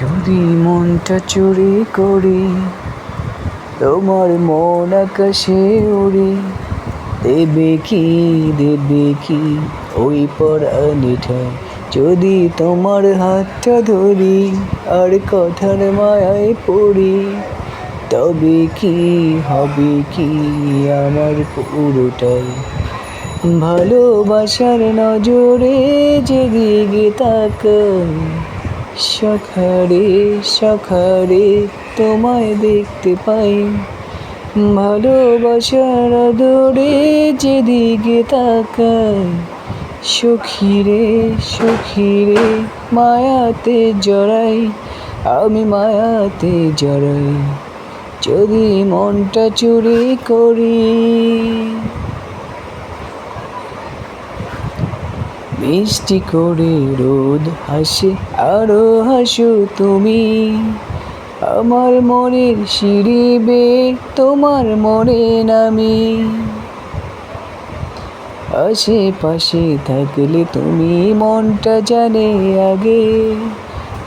যদি মনটা চুরি করি, তোমার মন আকাশে উড়ি। দেবে কি দেবে কি, ওই পরানিটা যদি তোমার হাতটা ধরি আর কথার মায়ায় পড়ি, তবে কি হবে কি আমার পুরোটাই? ভালোবাসার নজরে যেদিকে তাকাই। সখারে সখারে তোমায় দেখতে পাই। ভালোবাসার আদরে যেদিকে তাকাই, সখিরে সখিরে মায়াতে জড়াই, আমি মায়াতে জড়াই। যদি মনটা চুরি করি মিষ্টি করে রোদ হাসে, আরও হাসো তুমি। আমার মনের সিঁড়ি বে তোমার মনে নামি। আশেপাশে থাকলে তুমি মনটা জানে আগে।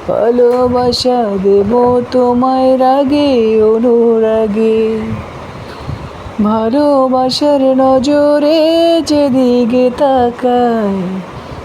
ভালোবাসা দেব তোমায় রাগে, অনুরাগে। ভালোবাসার নজরে যেদিকে তাকায়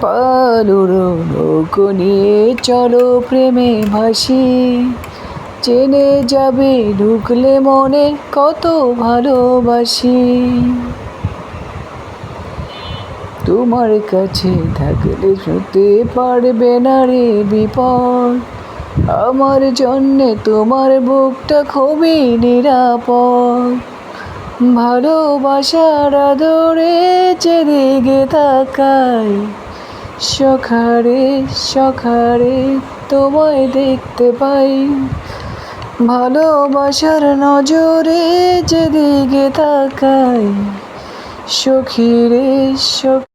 পালুরো নৌকো চলো প্রেমে ভাসি। চেনে যাবে ঢুকলে মনে কত ভালোবাসি। তোমার কাছে থাকলে শুতে পারবে না রে বিপদ। আমার জন্যে তোমার বুকটা খুবই নিরাপদ। ভালোবাসার আদরে যেদিকে তাকাই সখারে সখারে তোমায় দেখতে পাই। ভালোবাসার নজরে যেদিকে তাকাই সখিরে সখ